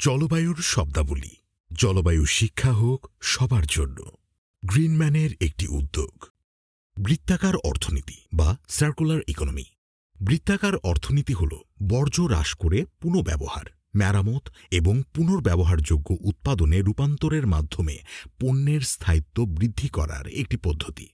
জলবায়ুর শব্দাবলী, জলবায়ু শিক্ষা হোক সবার জন্য। গ্রিনম্যানের একটি উদ্যোগ। বৃত্তাকার অর্থনীতি বা সার্কুলার ইকোনমি বৃত্তাকার অর্থনীতি হল বর্জ্য হ্রাস করে পুনঃব্যবহার মেরামত এবং পুনর্ব্যবহারযোগ্য উৎপাদনে রূপান্তরের মাধ্যমে পণ্যের স্থায়িত্ব বৃদ্ধি করার একটি পদ্ধতি।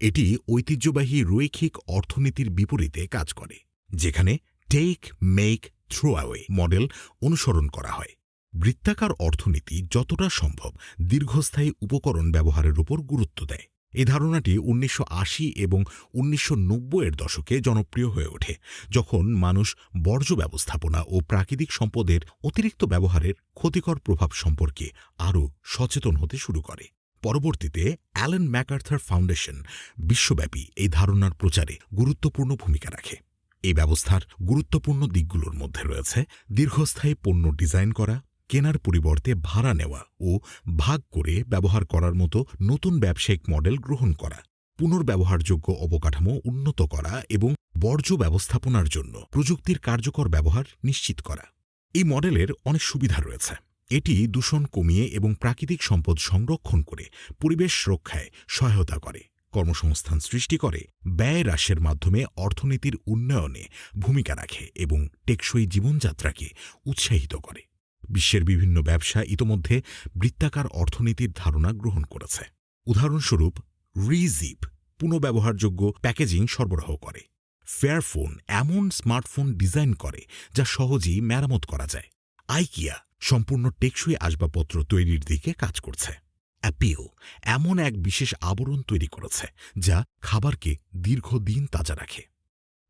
এটি ঐতিহ্যবাহী রৈখিক অর্থনীতির বিপরীতে কাজ করে, যেখানে take make throw away model অনুসরণ করা হয়। বৃত্তাকার অর্থনীতি যতটা সম্ভব দীর্ঘস্থায়ী উপকরণ ব্যবহারের উপর গুরুত্ব দেয়। এই ধারণাটি উনিশশো আশি এবং উনিশশো নব্বই এর দশকে জনপ্রিয় হয়ে ওঠে, যখন মানুষ বর্জ্য ব্যবস্থাপনা ও প্রাকৃতিক সম্পদের অতিরিক্ত ব্যবহারের ক্ষতিকর প্রভাব সম্পর্কে আরও সচেতন হতে শুরু করে। পরবর্তীতে অ্যালেন ম্যাকার্থার ফাউন্ডেশন বিশ্বব্যাপী এই ধারণার প্রচারে গুরুত্বপূর্ণ ভূমিকা রাখে। এই ব্যবস্থার গুরুত্বপূর্ণ দিকগুলোর মধ্যে রয়েছে দীর্ঘস্থায়ী পণ্য ডিজাইন করা কেনার পরিবর্তে ভাড়া নেওয়া ও ভাগ করে ব্যবহার করার মতো নতুন ব্যবসায়িক মডেল গ্রহণ করা, পুনর্ব্যবহারযোগ্য অবকাঠামো উন্নত করা এবং বর্জ্য ব্যবস্থাপনার জন্য প্রযুক্তির কার্যকর ব্যবহার নিশ্চিত করা। এই মডেলের অনেক সুবিধা রয়েছে। এটি দূষণ কমিয়ে এবং প্রাকৃতিক সম্পদ সংরক্ষণ করে পরিবেশ রক্ষায় সহায়তা করে, কর্মসংস্থান সৃষ্টি করে, ব্যয় হ্রাসের মাধ্যমে অর্থনীতির উন্নয়নে ভূমিকা রাখে এবং টেকসই জীবনযাত্রাকে উৎসাহিত করে। বিশ্বের বিভিন্ন ব্যবসা ইতোমধ্যে বৃত্তাকার অর্থনীতির ধারণা গ্রহণ করেছে। উদাহরণস্বরূপ, রিজিপ পুনঃব্যবহারযোগ্য প্যাকেজিং সরবরাহ করে। ফেয়ারফোন এমন স্মার্টফোন ডিজাইন করে যা সহজেই মেরামত করা যায়। আইকিয়া সম্পূর্ণ টেকসই আসবাবপত্র তৈরির দিকে কাজ করছে। অ্যাপিল এমন এক বিশেষ আবরণ তৈরি করেছে যা খাবারকে দীর্ঘদিন তাজা রাখে।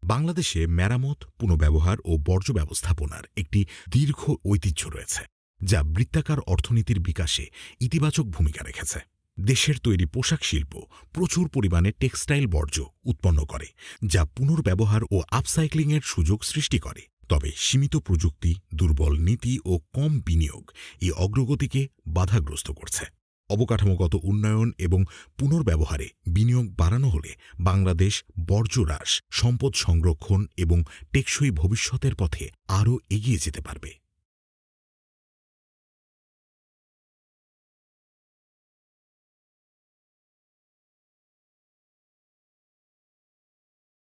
বাংলাদেশে মেরামত পুনঃব্যবহার ও বর্জ্য ব্যবস্থাপনার একটি দীর্ঘ ঐতিহ্য রয়েছে, যা বৃত্তাকার অর্থনীতির বিকাশে ইতিবাচক ভূমিকা রেখেছে। দেশের তৈরি পোশাক শিল্প প্রচুর পরিমাণে টেক্সটাইল বর্জ্য উৎপন্ন করে, যা পুনর্ব্যবহার ও আপসাইক্লিংয়ের সুযোগ সৃষ্টি করে। তবে সীমিত প্রযুক্তি, দুর্বল নীতি ও কম বিনিয়োগ এই অগ্রগতিকে বাধাগ্রস্ত করছে। অবকাঠামোগত উন্নয়ন এবং পুনর্ব্যবহারে বিনিয়োগ বাড়ানো হলে বাংলাদেশ বর্জ্য হ্রাস সম্পদ সংরক্ষণ এবং টেকসই ভবিষ্যতের পথে আরও এগিয়ে যেতে পারবে।